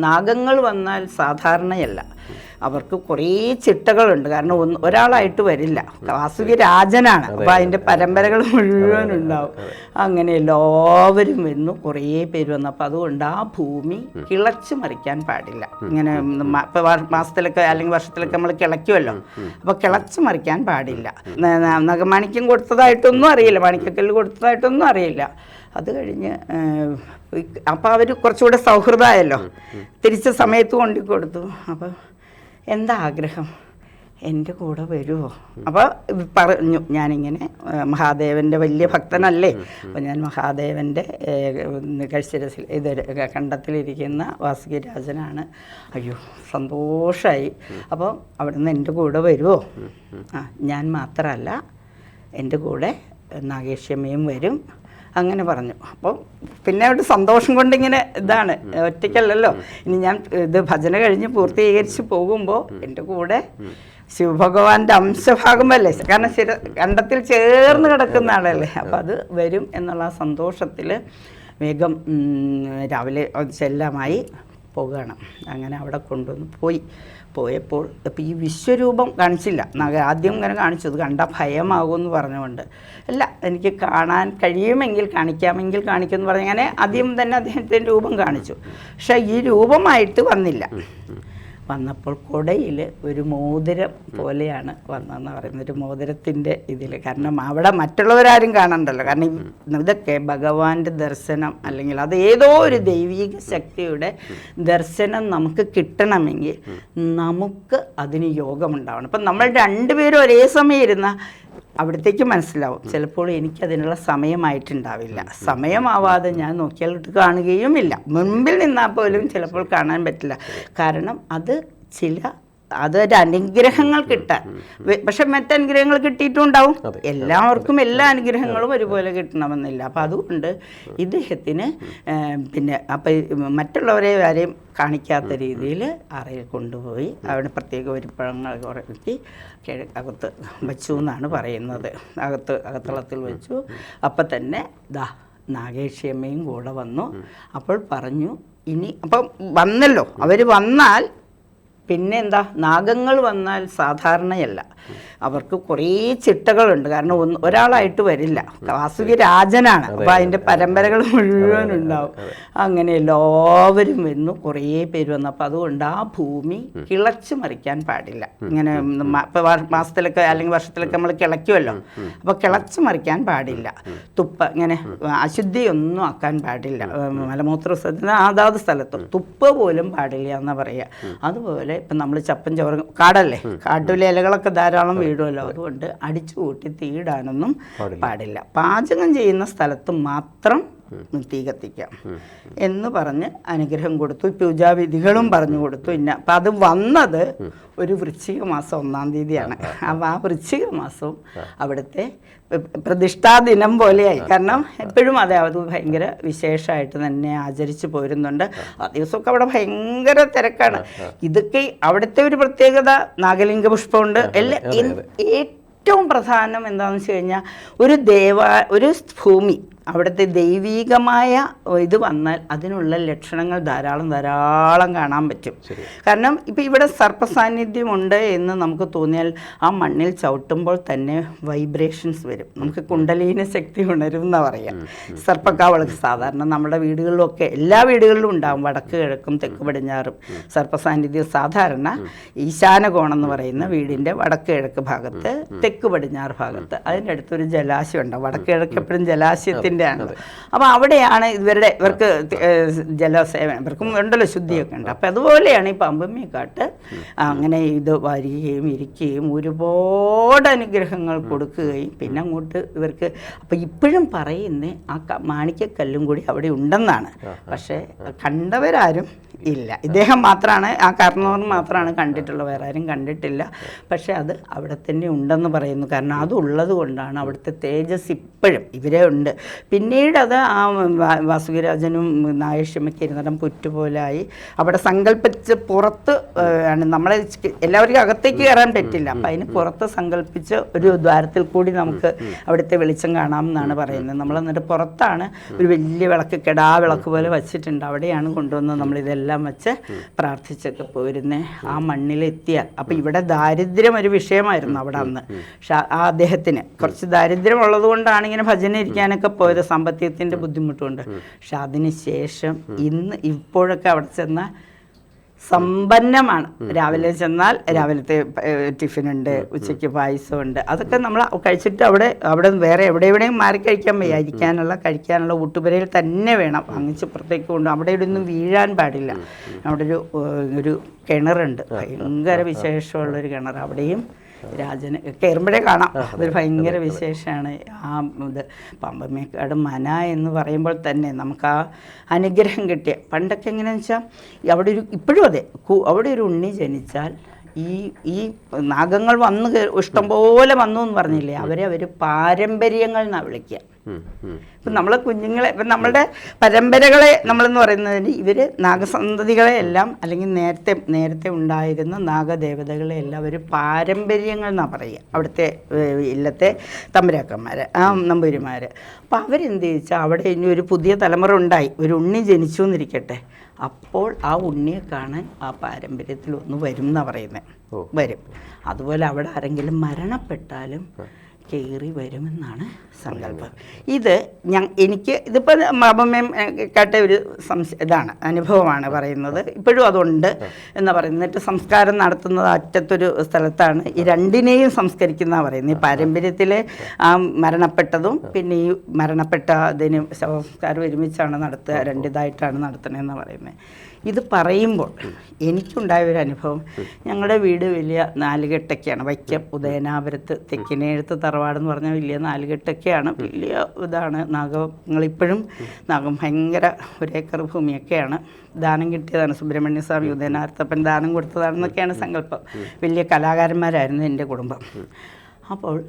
നാഗങ്ങൾ വന്നാൽ സാധാരണയല്ല. അവർക്ക് കുറേ ചിട്ടകളുണ്ട്. കാരണം ഒന്ന് ഒരാളായിട്ട് വരില്ല. വാസുകി രാജനാണ്. അപ്പം അതിന്റെ പരമ്പരകൾ മുഴുവൻ ഉണ്ടാവും. അങ്ങനെ എല്ലാവരും വന്നു. കുറേ പേര് വന്നു. അപ്പം അതുകൊണ്ട് ആ ഭൂമി കിളച്ചു മറിക്കാൻ പാടില്ല. ഇങ്ങനെ ഇപ്പം മാസത്തിലൊക്കെ അല്ലെങ്കിൽ വർഷത്തിലൊക്കെ നമ്മൾ കിളയ്ക്കുമല്ലോ അപ്പോൾ കിളച്ചു മറിക്കാൻ പാടില്ല. ന- ന- കൊടുത്തതായിട്ടൊന്നും അറിയില്ല. മാണിക്കക്കല്ല് കൊടുത്തതായിട്ടൊന്നും അറിയില്ല. അത് കഴിഞ്ഞ് അപ്പോൾ അവർ കുറച്ചുകൂടെ സൗഹൃദമായല്ലോ. തിരിച്ച സമയത്ത് കൊണ്ടു കൊടുത്തു. അപ്പോൾ എന്താ ആഗ്രഹം? എന്റെ കൂടെ വരുമോ അപ്പോൾ പറഞ്ഞു ഞാനിങ്ങനെ മഹാദേവന്റെ വലിയ ഭക്തനല്ലേ. അപ്പോൾ ഞാൻ മഹാദേവന്റെ കഴിച്ചിരസിൽ ഇത് കണ്ടത്തിലിരിക്കുന്ന വാസുകിരാജനാണ്. അയ്യോ സന്തോഷമായി അപ്പോൾ അവിടുന്ന് എന്റെ കൂടെ വരുമോ ആ ഞാൻ മാത്രമല്ല എന്റെ കൂടെ നാഗേശ്യമ്മയും വരും. അങ്ങനെ പറഞ്ഞു. അപ്പോൾ പിന്നെ അവിടെ സന്തോഷം കൊണ്ടിങ്ങനെ ഇതാണ്. ഒറ്റയ്ക്കല്ലല്ലോ. ഇനി ഞാൻ ഇത് ഭജന കഴിഞ്ഞ് പൂർത്തീകരിച്ച് പോകുമ്പോൾ എന്റെ കൂടെ ശിവഭഗവാന്റെ അംശഭാഗമല്ലേ? കാരണം ശിര കണ്ടത്തിൽ ചേർന്ന് കിടക്കുന്ന ആളല്ലേ? അപ്പം അത് വരും എന്നുള്ള സന്തോഷത്തിൽ വേഗം രാവിലെ ചെല്ലമായി. പോകുകയാണ് അങ്ങനെ അവിടെ കൊണ്ടുവന്ന് പോയി. പോയപ്പോൾ ഇപ്പോൾ ഈ വിശ്വരൂപം കാണിച്ചില്ല. ആദ്യം ഇങ്ങനെ കാണിച്ചത് കണ്ടാൽ കണ്ട ഭയമാകുമെന്ന് പറഞ്ഞുകൊണ്ട്. അല്ല എനിക്ക് കാണാൻ കഴിയുമെങ്കിൽ കാണിക്കാമെങ്കിൽ കാണിക്കുമെന്ന് പറഞ്ഞ് അങ്ങനെ ആദ്യം തന്നെ അദ്ദേഹത്തിന്റെ രൂപം കാണിച്ചു. പക്ഷേ ഈ രൂപമായിട്ട് വന്നില്ല. വന്നപ്പോൾ കൊടയിൽ ഒരു മോതിരം പോലെയാണ് വന്നതെന്ന് പറയുന്നത്. ഒരു മോതിരത്തിന്റെ ഇതിൽ കാരണം അവിടെ മറ്റുള്ളവരാരും കാണണ്ടല്ലോ. കാരണം ഇതൊക്കെ ഭഗവാന്റെ ദർശനം അല്ലെങ്കിൽ അത് ഏതോ ഒരു ദൈവിക ശക്തിയുടെ ദർശനം നമുക്ക് കിട്ടണമെങ്കിൽ നമുക്ക് അതിന് യോഗമുണ്ടാവണം ഇപ്പം നമ്മൾ രണ്ടുപേരും ഒരേ സമയം ഇരുന്ന അവിടത്തേക്ക് മനസ്സിലാവും. ചിലപ്പോൾ എനിക്ക് അതിനുള്ള സമയമായിട്ടുണ്ടാവില്ല സമയമാവാതെ ഞാൻ നോക്കിയാൽ കാണുകയുമില്ല. മുൻപിൽ നിന്നാൽ പോലും ചിലപ്പോൾ കാണാൻ പറ്റില്ല. കാരണം അത് ചില അതൊരു അനുഗ്രഹങ്ങൾ കിട്ടാൻ. പക്ഷെ മറ്റനുഗ്രഹങ്ങൾ കിട്ടിയിട്ടുണ്ടാവും. എല്ലാവർക്കും എല്ലാ അനുഗ്രഹങ്ങളും ഒരുപോലെ കിട്ടണമെന്നില്ല. അപ്പം അതുകൊണ്ട് ഇദ്ദേഹത്തിന് പിന്നെ അപ്പം മറ്റുള്ളവരെ ആരെയും കാണിക്കാത്ത രീതിയിൽ അറയിൽ കൊണ്ടുപോയി അവിടെ പ്രത്യേക ഒരുപ്പഴങ്ങൾ കുറക്കി കിഴ- അകത്ത് വെച്ചു എന്നാണ് പറയുന്നത്. അകത്ത് അകത്തളത്തിൽ വെച്ചു. അപ്പം തന്നെ ദാ നാഗേഷിയമ്മയും കൂടെ വന്നു. അപ്പോൾ പറഞ്ഞു ഇനി അപ്പം വന്നല്ലോ. അവർ വന്നാൽ പിന്നെ എന്താ നാഗങ്ങൾ വന്നാൽ സാധാരണയല്ല. അവർക്ക് കുറേ ചിട്ടകളുണ്ട്. കാരണം ഒന്ന് ഒരാളായിട്ട് വരില്ല. വാസുകി രാജനാണ്. അപ്പോൾ അതിന്റെ പരമ്പരകൾ മുഴുവൻ ഉണ്ടാവും. അങ്ങനെ എല്ലാവരും വന്നു. കുറേ പേര് വന്നു. അപ്പം അതുകൊണ്ട് ആ ഭൂമി കിളച്ചു മറിക്കാൻ പാടില്ല. ഇങ്ങനെ മാസത്തിലൊക്കെ അല്ലെങ്കിൽ വർഷത്തിലൊക്കെ നമ്മൾ കിളയ്ക്കുമല്ലോ അപ്പോൾ കിളച്ചു മറിക്കാൻ പാടില്ല. തുപ്പ ഇങ്ങനെ അശുദ്ധിയൊന്നും ആക്കാൻ പാടില്ല. മലമൂത്ര അതാത് സ്ഥലത്തും തുപ്പ പോലും പാടില്ല എന്നാ പറയുക അതുപോലെ ഇപ്പം നമ്മൾ ചപ്പൻ ചോറ് കാടല്ലേ? കാട്ടിലെ ഇലകളൊക്കെ ധാരാളം വീടുമല്ലോ അതുകൊണ്ട് അടിച്ചു കൂട്ടി തീയിടാനൊന്നും പാടില്ല. പാചകം ചെയ്യുന്ന സ്ഥലത്ത് മാത്രം തീ കത്തിക്കാം എന്ന് പറഞ്ഞ് അനുഗ്രഹം കൊടുത്തു. പൂജാവിധികളും പറഞ്ഞു കൊടുത്തു. ഇന്ന അപ്പം അത് വന്നത് ഒരു വൃശ്ചിക മാസം ഒന്നാം തീയതിയാണ്. അപ്പം ആ വൃശ്ചിക മാസവും അവിടുത്തെ പ്ര- പ്രതിഷ്ഠാ ദിനം പോലെയായി. കാരണം എപ്പോഴും അതെ അത് ഭയങ്കര വിശേഷമായിട്ട് തന്നെ ആചരിച്ചു പോരുന്നുണ്ട്. ആ ദിവസമൊക്കെ അവിടെ ഭയങ്കര തിരക്കാണ്. ഇതൊക്കെ അവിടുത്തെ ഒരു പ്രത്യേകത നാഗലിംഗ പുഷ്പമുണ്ട്. എല്ലാ ഏറ്റവും പ്രധാനം എന്താണെന്ന് വെച്ച് കഴിഞ്ഞാൽ ഒരു ദേവ ഒരു ഭൂമി അവിടുത്തെ ദൈവീകമായ ഇത് വന്നാൽ അതിനുള്ള ലക്ഷണങ്ങൾ ധാരാളം ധാരാളം കാണാൻ പറ്റും. കാരണം ഇപ്പം ഇവിടെ സർപ്പസാന്നിധ്യമുണ്ട് എന്ന് നമുക്ക് തോന്നിയാൽ ആ മണ്ണിൽ ചവിട്ടുമ്പോൾ തന്നെ വൈബ്രേഷൻസ് വരും. നമുക്ക് കുണ്ടലീന ശക്തി ഉണരും എന്നാ പറയാം. സർപ്പക്കാവളക്ക് സാധാരണ നമ്മുടെ വീടുകളിലൊക്കെ എല്ലാ വീടുകളിലും ഉണ്ടാകും വടക്ക് കിഴക്കും തെക്ക് പടിഞ്ഞാറും സർപ്പസാന്നിധ്യം സാധാരണ ഈശാന കോണം എന്ന് പറയുന്ന വീടിന്റെ വടക്ക് കിഴക്ക് ഭാഗത്ത് തെക്ക് പടിഞ്ഞാറ് ഭാഗത്ത്. അതിന്റെ അടുത്തൊരു ജലാശയം ഉണ്ടാവും വടക്ക് കിഴക്ക് എപ്പോഴും ജലാശയത്തിന്റെ ആണ് അപ്പോൾ അവിടെയാണ് ഇവരുടെ ഇവർക്ക് ജലസേവനം ഇവർക്കും ഉണ്ടല്ലോ ശുദ്ധിയൊക്കെ ഉണ്ട്. അപ്പോൾ അതുപോലെയാണ് ഈ പമ്പമ്മിക്കാട്ട് അങ്ങനെ ഇത് വരികയും ഇരിക്കുകയും ഒരുപാട് അനുഗ്രഹങ്ങൾ കൊടുക്കുകയും പിന്നെ അങ്ങോട്ട് ഇവർക്ക് അപ്പോൾ ഇപ്പോഴും പറയുന്ന ആ മാണിക്കക്കല്ലും കൂടി അവിടെ ഉണ്ടെന്നാണ്. പക്ഷേ കണ്ടവരാരും ഇല്ല. ഇദ്ദേഹം മാത്രമാണ് ആ കർണവർ മാത്രമാണ് കണ്ടിട്ടുള്ളത് വേറെ ആരും കണ്ടിട്ടില്ല. പക്ഷേ അത് അവിടെ തന്നെ ഉണ്ടെന്ന് പറയുന്നു. കാരണം അതുള്ളത് കൊണ്ടാണ് അവിടുത്തെ തേജസ് ഇപ്പോഴും ഇവരെ ഉണ്ട്. പിന്നീട് ആ വാസുകിരാജനും നായക്ഷമയ്ക്ക് ഇരുന്നിടം പുറ്റുപോലായി. അവിടെ സങ്കല്പിച്ച് പുറത്ത് ആണ് നമ്മളെ എല്ലാവർക്കും അകത്തേക്ക് കയറാൻ പറ്റില്ല. അപ്പം അതിന് പുറത്ത് സങ്കല്പിച്ച് ഒരു ദ്വാരത്തിൽ കൂടി നമുക്ക് അവിടുത്തെ വെളിച്ചം കാണാം എന്നാണ് പറയുന്നത്. നമ്മൾ എന്നിട്ട് പുറത്താണ് ഒരു വലിയ വിളക്ക് കെടാ വിളക്ക് പോലെ വച്ചിട്ടുണ്ട്. അവിടെയാണ് കൊണ്ടുവന്ന് നമ്മളിതെല്ലാം വെച്ച് പ്രാർത്ഥിച്ചൊക്കെ പോയിരുന്നേ ആ മണ്ണിലെത്തിയാൽ അപ്പം ഇവിടെ ദാരിദ്ര്യം ഒരു വിഷയമായിരുന്നു അവിടെ അന്ന്. പക്ഷെ ആ അദ്ദേഹത്തിന് കുറച്ച് ദാരിദ്ര്യം ഉള്ളത് കൊണ്ടാണ് ഇങ്ങനെ ഭജന ഇരിക്കാനൊക്കെ പോയത്. സാമ്പത്തികത്തിന്റെ ബുദ്ധിമുട്ടുണ്ട്. പക്ഷെ അതിനുശേഷം ഇന്ന് ഇപ്പോഴൊക്കെ അവിടെ ചെന്ന സമ്പന്നമാണ്. രാവിലെ ചെന്നാൽ രാവിലത്തെ ടിഫിനുണ്ട് ഉച്ചയ്ക്ക് പായസമുണ്ട്. അതൊക്കെ നമ്മൾ കഴിച്ചിട്ട് അവിടെ അവിടെ വേറെ എവിടെ എവിടെയും മാറി കഴിക്കാൻ വയ്യ. ഇരിക്കാനുള്ള കഴിക്കാനുള്ള ഊട്ടുപുരയിൽ തന്നെ വേണം. വാങ്ങിച്ച് പുറത്തേക്ക് കൊണ്ട് അവിടെ ഒന്നും വീഴാൻ പാടില്ല. അവിടെ ഒരു ഒരു കിണറുണ്ട്. ഭയങ്കര വിശേഷമുള്ളൊരു കിണർ അവിടെയും രാജന് കയറുമ്പോഴേ കാണാം. അതൊരു ഭയങ്കര വിശേഷമാണ്. ആ ഇത് പമ്പമേക്കാട് മന എന്ന് പറയുമ്പോൾ തന്നെ നമുക്ക് ആ അനുഗ്രഹം കിട്ടിയ. പണ്ടൊക്കെ എങ്ങനെയാണെന്ന് വെച്ചാൽ അവിടെ ഒരു ഇപ്പോഴും അതെ അവിടെ ഒരു ഉണ്ണി ജനിച്ചാൽ ഈ ഈ നാഗങ്ങൾ വന്ന് ഇഷ്ടം ഇഷ്ടംപോലെ വന്നു എന്ന് പറഞ്ഞില്ലേ? അവരെ അവർ പാരമ്പര്യങ്ങൾ എന്നാണ് വിളിക്കുക. നമ്മളെ ഇപ്പം നമ്മൾ കുഞ്ഞുങ്ങളെ ഇപ്പം നമ്മളുടെ പരമ്പരകളെ നമ്മളെന്ന് പറയുന്നതിന് ഇവർ നാഗസന്തതികളെ എല്ലാം അല്ലെങ്കിൽ നേരത്തെ നേരത്തെ ഉണ്ടായിരുന്ന നാഗദേവതകളെ എല്ലാം ഒരു പാരമ്പര്യങ്ങൾ എന്നാണ് പറയുക. അവിടുത്തെ ഇല്ലത്തെ തമ്പുരാക്കന്മാർ ആ നമ്പൂരിമാർ അപ്പോൾ അവരെന്ത് ചോദിച്ചാൽ അവിടെ ഇനി ഒരു പുതിയ തലമുറ ഉണ്ടായി. ഒരു ഉണ്ണി ജനിച്ചു എന്നിരിക്കട്ടെ. അപ്പോൾ ആ ഉണ്ണിയെ കാണാൻ ആ പാരമ്പര്യത്തിൽ ഒന്ന് വരും എന്നാണ് പറയുന്നത് വരും. അതുപോലെ അവിടെ ആരെങ്കിലും മരണപ്പെട്ടാലും കയറി വരുമെന്നാണ് സങ്കല്പം. ഇത് ഞാൻ എനിക്ക് ഇതിപ്പോൾ മാമമ്മയും കേട്ട ഒരു സംശ ഇതാണ് അനുഭവമാണ് പറയുന്നത്. ഇപ്പോഴും അതുണ്ട് എന്ന് പറയുന്നത്. എന്നിട്ട് സംസ്കാരം നടത്തുന്നത് അറ്റത്തൊരു സ്ഥലത്താണ്. ഈ രണ്ടിനെയും സംസ്കരിക്കുന്ന പറയുന്നത്. ഈ പാരമ്പര്യത്തിലെ ആ. മരണപ്പെട്ടതും പിന്നെ ഈ മരണപ്പെട്ട അതിന് സംസ്കാരം ഒരുമിച്ചാണ് നടത്തുക രണ്ടിതായിട്ടാണ് നടത്തണതെന്ന് പറയുന്നത് ഇത് പറയുമ്പോൾ എനിക്കുണ്ടായ ഒരു അനുഭവം. ഞങ്ങളുടെ വീട് വലിയ നാലുകെട്ടൊക്കെയാണ്. വൈക്കം ഉദയനാപുരത്ത് തെക്കിനെഴുത്ത് തറവാട് എന്ന് പറഞ്ഞാൽ വലിയ നാലുകെട്ടൊക്കെയാണ്. വലിയ ഇതാണ് നാഗങ്ങളിപ്പോഴും നാഗം ഭയങ്കര ഒരേക്കർ ഭൂമിയൊക്കെയാണ്. ദാനം കിട്ടിയതാണ് സുബ്രഹ്മണ്യ സ്വാമി ഉദയനാർത്തപ്പൻ ദാനം കൊടുത്തതാണെന്നൊക്കെയാണ് സങ്കല്പം. വലിയ കലാകാരന്മാരായിരുന്നു എന്റെ കുടുംബം. അപ്പോൾ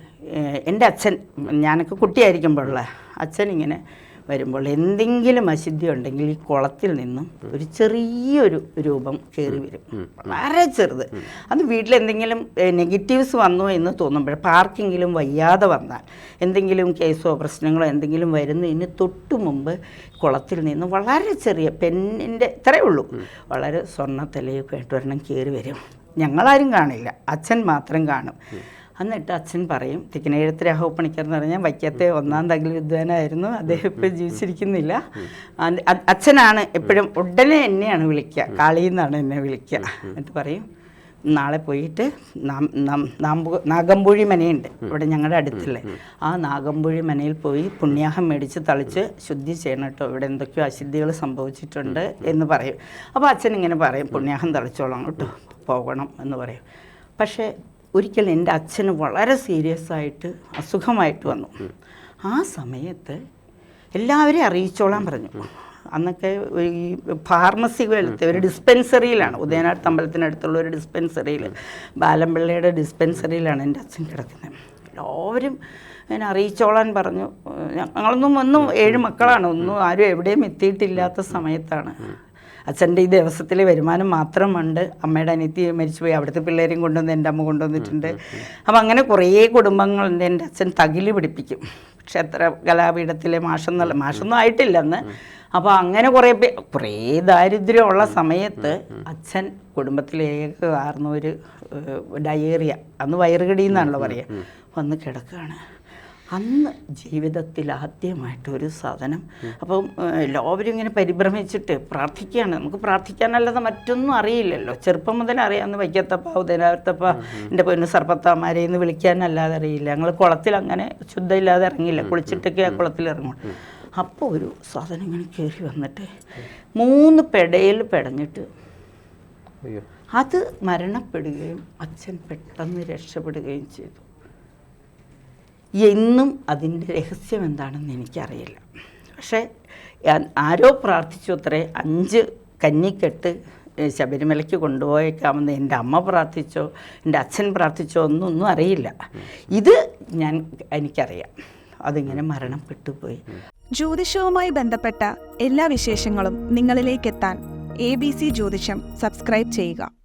എന്റെ അച്ഛൻ ഞാനൊക്കെ കുട്ടിയായിരിക്കുമ്പോഴുള്ള അച്ഛൻ ഇങ്ങനെ വരുമ്പോൾ എന്തെങ്കിലും അശുദ്ധി ഉണ്ടെങ്കിൽ ഈ കുളത്തിൽ നിന്നും ഒരു ചെറിയൊരു രൂപം കയറി വരും. വളരെ ചെറുത്. അത് വീട്ടിൽ എന്തെങ്കിലും നെഗറ്റീവ്സ് വന്നു എന്ന് തോന്നുമ്പോൾ പാർക്കെങ്കിലും വയ്യാതെ വന്നാൽ എന്തെങ്കിലും കേസോ പ്രശ്നങ്ങളോ എന്തെങ്കിലും വരുന്നതിന് തൊട്ടു മുമ്പ് കുളത്തിൽ നിന്ന് വളരെ ചെറിയ പെണ്ണിന്റെ ഇത്രയേ ഉള്ളൂ. വളരെ സ്വർണത്തലയൊക്കെ ആയിട്ട് ഒരെണ്ണം കയറി വരും. ഞങ്ങളാരും കാണില്ല. അച്ഛൻ മാത്രം കാണും. എന്നിട്ട് അച്ഛൻ പറയും തിക്കനേഴത്ത് രാഘവ പണിക്കർ എന്ന് പറഞ്ഞാൽ വൈക്കത്തെ ഒന്നാം തകിൽ വിദ്വാനായിരുന്നു. അദ്ദേഹം ഇപ്പോൾ ജീവിച്ചിരിക്കുന്നില്ല. അച്ഛനാണ് എപ്പോഴും ഉടനെ എന്നെയാണ് വിളിക്കുക. കാളിയെന്നാണ് എന്നെ വിളിക്കുക. എന്നിട്ട് പറയും നാളെ പോയിട്ട് നാം- നാം- നാമ്പു നാഗമ്പുഴി മനയുണ്ട്. ഇവിടെ ഞങ്ങളുടെ അടുത്തുള്ള. ആ നാഗമ്പുഴി മനയിൽ പോയി പുണ്യാഹം മേടിച്ച് തളിച്ച് ശുദ്ധി ചെയ്യണം കേട്ടോ. ഇവിടെ എന്തൊക്കെയോ അശുദ്ധികൾ സംഭവിച്ചിട്ടുണ്ട് എന്ന് പറയും. അപ്പോൾ അച്ഛൻ ഇങ്ങനെ പറയും പുണ്യാഹം തളിച്ചോളാം കേട്ടോ. പോകണം എന്ന് പറയും. പക്ഷേ ഒരിക്കൽ എന്റെ അച്ഛന് വളരെ സീരിയസ് ആയിട്ട് അസുഖമായിട്ട് വന്നു. ആ സമയത്ത് എല്ലാവരെയും അറിയിച്ചോളാൻ പറഞ്ഞു. അന്നൊക്കെ ഈ ഫാർമസി പോലത്തെ ഒരു ഡിസ്പെൻസറിയിലാണ് ഉദയനാട് അമ്പലത്തിനടുത്തുള്ള ഒരു ഡിസ്പെൻസറിയിൽ ബാലമ്പിള്ളയുടെ ഡിസ്പെൻസറിയിലാണ് എന്റെ അച്ഛൻ കിടക്കുന്നത്. എല്ലാവരും എന്നെ അറിയിച്ചോളാൻ പറഞ്ഞു. ഞങ്ങളൊന്നും ഒന്നും ഏഴ് മക്കളാണ്. ഒന്നും ആരും എവിടെയും എത്തിയിട്ടില്ലാത്ത സമയത്താണ്. അച്ഛന്റെ ഈ ദിവസത്തിലെ വരുമാനം മാത്രമുണ്ട്. അമ്മയുടെ അനിയത്തി മരിച്ചുപോയി. അവിടുത്തെ പിള്ളേരെയും കൊണ്ടുവന്ന് എന്റെ അമ്മ കൊണ്ടുവന്നിട്ടുണ്ട്. അപ്പം അങ്ങനെ കുറേ കുടുംബങ്ങളുണ്ട്. എന്റെ അച്ഛൻ തകിൽ പിടിപ്പിക്കും. ക്ഷേത്ര കലാപീഠത്തിലെ മാഷെന്നുള്ള മാഷൊന്നും ആയിട്ടില്ലെന്ന് അപ്പോൾ അങ്ങനെ കുറേ പേ കുറേ ദാരിദ്ര്യമുള്ള സമയത്ത് അച്ഛൻ കുടുംബത്തിലേക്ക് ആർന്ന ഒരു ഡയേറിയ. അന്ന് വയറുകടി എന്നാണല്ലോ പറയുക. വന്ന് കിടക്കുകയാണ്. അന്ന് ജീവിതത്തിൽ ആദ്യമായിട്ട് ഒരു സാധനം. അപ്പം എല്ലാവരും ഇങ്ങനെ പരിഭ്രമിച്ചിട്ട് പ്രാർത്ഥിക്കുകയാണ്. നമുക്ക് പ്രാർത്ഥിക്കാനല്ലാതെ മറ്റൊന്നും അറിയില്ലല്ലോ. ചെറുപ്പം മുതൽ അറിയാമെന്ന് വൈക്കത്തപ്പ ഉദയനാർത്തപ്പ എന്റെ പൊന്നു സർപ്പത്താമാരെ എന്ന് വിളിക്കാനല്ലാതെ അറിയില്ല. ഞങ്ങൾ കുളത്തിൽ അങ്ങനെ ശുദ്ധമില്ലാതെ ഇറങ്ങിയില്ല. കുളിച്ചിട്ടൊക്കെ ആ കുളത്തിൽ ഇറങ്ങും. അപ്പോൾ ഒരു സാധനം ഇങ്ങനെ കയറി വന്നിട്ട് മൂന്ന് പെടയിൽ പെടഞ്ഞിട്ട് അത് മരണപ്പെടുകയും അച്ഛൻ പെട്ടെന്ന് രക്ഷപ്പെടുകയും ചെയ്തു. എന്നും അതിന്റെ രഹസ്യം എന്താണെന്ന് എനിക്കറിയില്ല. പക്ഷേ ആരോ പ്രാർത്ഥിച്ചു അത്രേ. അഞ്ച് കന്നിക്കെട്ട് ശബരിമലയ്ക്ക് കൊണ്ടുപോയേക്കാമെന്ന് എന്റെ അമ്മ പ്രാർത്ഥിച്ചോ എന്റെ അച്ഛൻ പ്രാർത്ഥിച്ചോ ഒന്നും ഒന്നും അറിയില്ല. ഇത് ഞാൻ എനിക്കറിയാം. അതിങ്ങനെ മരണം പെട്ടുപോയി. ജ്യോതിഷവുമായി ബന്ധപ്പെട്ട എല്ലാ വിശേഷങ്ങളും നിങ്ങളിലേക്കെത്താൻ എ ബി സി ജ്യോതിഷം സബ്സ്ക്രൈബ് ചെയ്യുക.